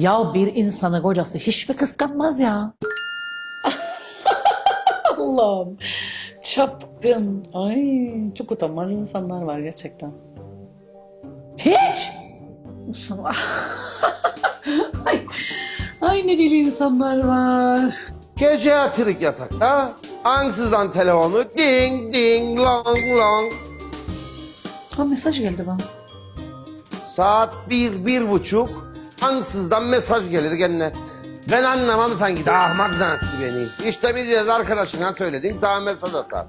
Ya bir insanı kocası hiç mi kıskanmaz ya? Allah'ım. Çapkın. Ay çok utanmaz insanlar var gerçekten. Hiç. ay, ay ne deli insanlar var. Gece yatırık yatakta. Ansızdan telefonu ding ding long long. Ha mesaj geldi bana. Saat bir, bir buçuk. Ansızdan mesaj gelir gene. Ben anlamam sanki de ahmak zannetti beni. İşte biz yaz arkadaşına söyledin sana mesaj atar.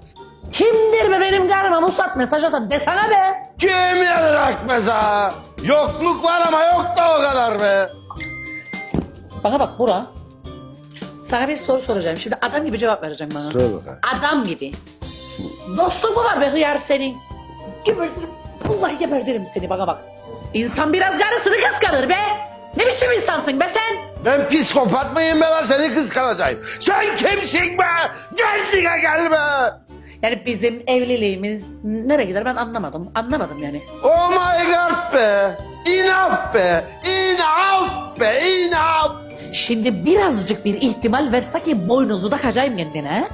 Kimdir be benim karıma Musat mesaj atan desene be. Kim yazacak mesela? Yokluk var ama yok da o kadar be. Bana bak Bura. Sana bir soru soracağım. Şimdi adam gibi cevap vereceksin bana. Söyle bakalım. Adam gibi. Dostun mu var be hıyar senin? Gebertirim. Vallahi gebertirim seni bana bak. İnsan biraz karısını kıskanır be. Ne biçim insansın be sen? Ben psikopat mıyım be lan seni kıskanacağım. Sen kimsin be? Kendine gel be. Yani bizim evliliğimiz nereye gider ben anlamadım. Anlamadım yani. Oh my god be. Enough be. Enough be. Enough. Şimdi birazcık bir ihtimal verse ki boynuzu takacağım kendine.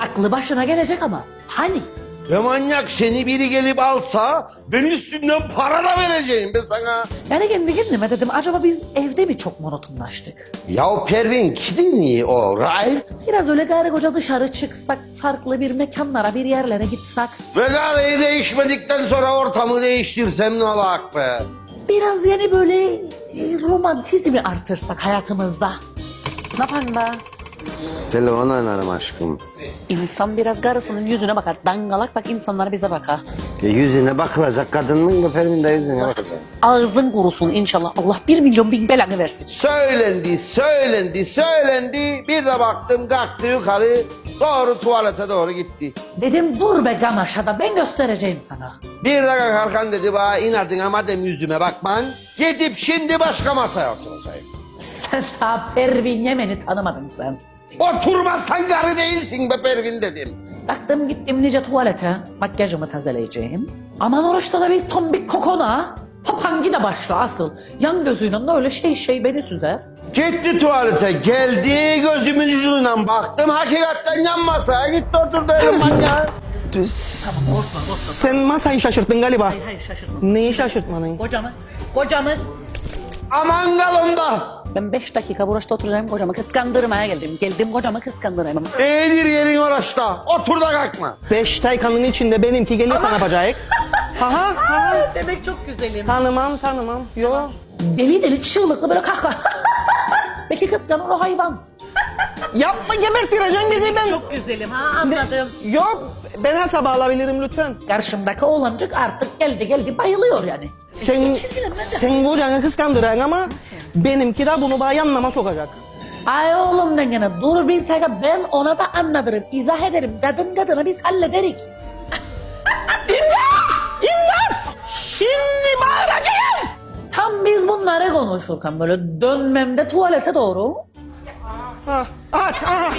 Aklı başına gelecek ama. Hani? Ya manyak seni biri gelip alsa ben üstünden para da vereceğim be sana. Yani kendi kendime dedim acaba biz evde mi çok monotonlaştık? Ya Pervin gidin iyi o right? Biraz öyle gari koca dışarı çıksak, farklı bir mekanlara, bir yerlere gitsek. Ve gareyi değişmedikten sonra ortamı değiştirsem ne olacak be? Biraz yani böyle e, romantizmi artırsak hayatımızda. Ne yapalım be? Telefon oynarım aşkım. İnsan biraz karısının yüzüne bakar. Dangalak bak insanlar bize bakar. Ya yüzüne bakılacak kadının da Pervin de yüzüne bakacak. Ağzın kurusun inşallah. Allah bir milyon bin belanı versin. Söylendi, söylendi, söylendi. Bir de baktım kalktı yukarı. Doğru tuvalete doğru gitti. Dedim dur be gamaşada ben göstereceğim sana. Bir dakika kalkan dedi bana inadına madem yüzüme bakman. Gidip şimdi başka masaya oturacağım. Sen daha Pervin Yemen'i tanımadın sen. Oturmazsan karı değilsin be Pervin dedim. Baktım gittim nice tuvalete makyajımı tazeleyeceğim. Aman orada da bir tombik kokona. Papangi de başla asıl. Yan gözüyle de öyle şey şey beni süzer. Gitti tuvalete geldi gözümün ucundan baktım hakikaten yan masaya gitti oturdu elim manyağı. Sen masayı şaşırttın galiba. Hayır şaşırma. Neyi şaşırtmanın? Kocamı, kocamı. Aman galonda. Ben beş dakika burası oturacağım kocamı kıskandırmaya geldim. Geldim kocamı kıskandırmaya. Eğdir yerin uğraşta. Otur da kalkma. Beş taykanın içinde benimki gelirse ne yapacak? Aha, aha. Demek çok güzelim. Tanımam, tanımam. Yo. Deli deli çığlıklı böyle kahkaha. Belki kıskanır o hayvan. Yapma gebertireceksin bizi ben. Çok güzelim ha anladım. Yok, ben hesaba alabilirim lütfen. Karşımdaki oğlancık artık geldi geldi bayılıyor yani. Sen, Geçirdiler, ben de- sen kocanı kıskandıran ama benimki de bunu bana yanlama sokacak. Ay oğlum dengene dur bir dakika ben ona da anlatırım izah ederim kadın kadına biz hallederik. İmdat! Şimdi bağıracağım! Tam biz bunları konuşurken böyle dönmemde tuvalete doğru. Ha, at, aha.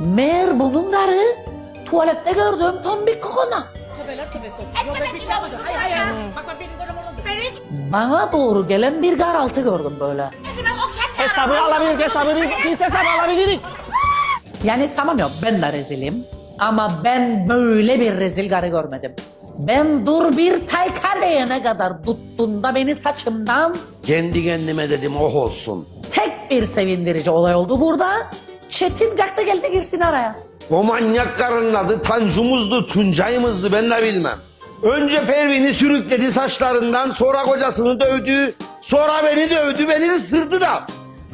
Meğer bunun karı tuvalette gördüğüm tombik kokona. Bana doğru gelen bir garaltı gördüm böyle. Hesabı alabilir, hesabı biz, biz hesabı alabiliriz. Yani tamam ya ben de rezilim. Ama ben böyle bir rezil karı görmedim. Ben dur bir tayka diyene kadar tuttuğunda beni saçımdan Kendi kendime dedim oh olsun. tek bir sevindirici olay oldu burada. Çetin kalktı geldi girsin araya. O manyak karının adı Tancumuzdu, Tuncay'ımızdı ben de bilmem. Önce Pervin'i sürükledi saçlarından, sonra kocasını dövdü, sonra beni dövdü, beni ısırdı da.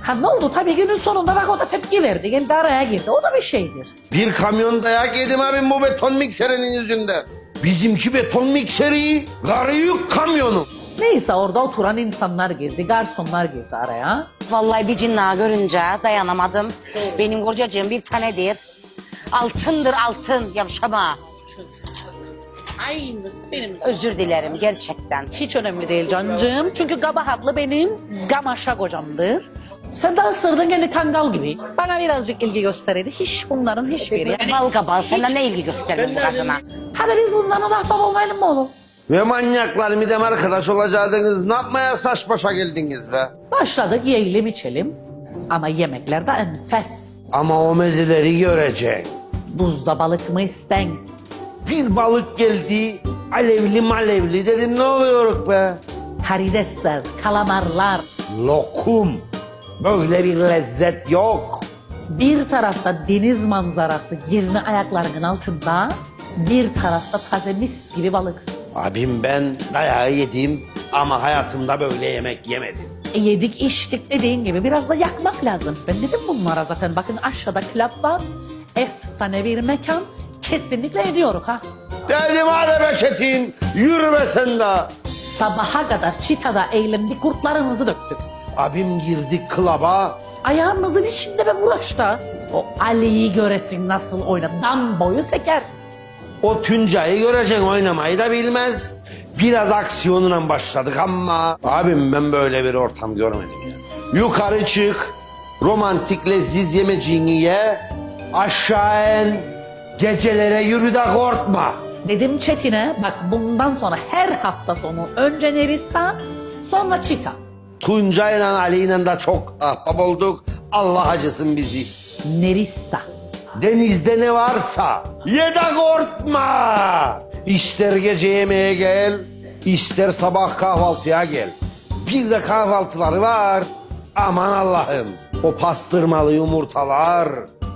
Ha ne oldu tabii günün sonunda bak o da tepki verdi geldi araya girdi o da bir şeydir. Bir kamyon dayak yedim abim bu beton mikserinin yüzünden. Bizimki beton mikseri, karı yük kamyonu. Neyse orada oturan insanlar girdi garsonlar girdi araya. Vallahi bir cinna görünce dayanamadım. Benim kocacığım bir tanedir. Altındır altın yavşama. Aynısı benim Özür dilerim gerçekten. Hiç önemli değil cancığım. Çünkü kabahatlı benim gamaşa kocamdır. Sen de ısırdın gene kangal gibi. Bana birazcık ilgi göstereydi. Hiç bunların hiçbiri. Yani, Bal kabağı senden ne ilgi gösterir bu kadına? Hadi biz bundan ahbap olmayalım mı oğlum? Ve manyaklar midem arkadaş olacaktınız. Ne yapmaya saç başa geldiniz be? Başladık yiyelim içelim. Ama yemekler de enfes. Ama o mezeleri göreceksin. Buzda balık mı isten? Bir balık geldi, alevli malevli dedim ne oluyor be? Karidesler, kalamarlar. Lokum. Böyle bir lezzet yok. Bir tarafta deniz manzarası girni ayaklarının altında. Bir tarafta taze mis gibi balık. Abim ben dayağı yedim ama hayatımda böyle yemek yemedim. E yedik içtik dediğin gibi biraz da yakmak lazım. Ben dedim bunlara zaten bakın aşağıda club var. Efsane bir mekan. Kesinlikle ediyoruz ha. Dedim hadi be Çetin, yürü be sen de. Sabaha kadar çitada eğlendik kurtlarımızı döktük. Abim girdi klaba, Ayağımızın içinde be bulaşta. O Ali'yi göresin nasıl oynadı. Dam boyu seker. O Tuncay'ı göreceksin oynamayı da bilmez. Biraz aksiyonuna başladık ama abim ben böyle bir ortam görmedim ya. Yukarı çık, romantik leziz yemeciğini ye, aşağı in, gecelere yürü de korkma. Dedim Çetin'e bak bundan sonra her hafta sonu önce Nerissa sonra Çika. Tuncay'la Ali'yle de çok ahbap olduk. Allah acısın bizi. Nerissa. Denizde ne varsa ye de korkma. İster gece yemeğe gel, ister sabah kahvaltıya gel. Bir de kahvaltıları var. Aman Allah'ım. O pastırmalı yumurtalar,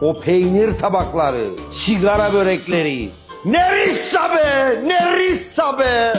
o peynir tabakları, sigara börekleri. Nerissa be, nerissa be.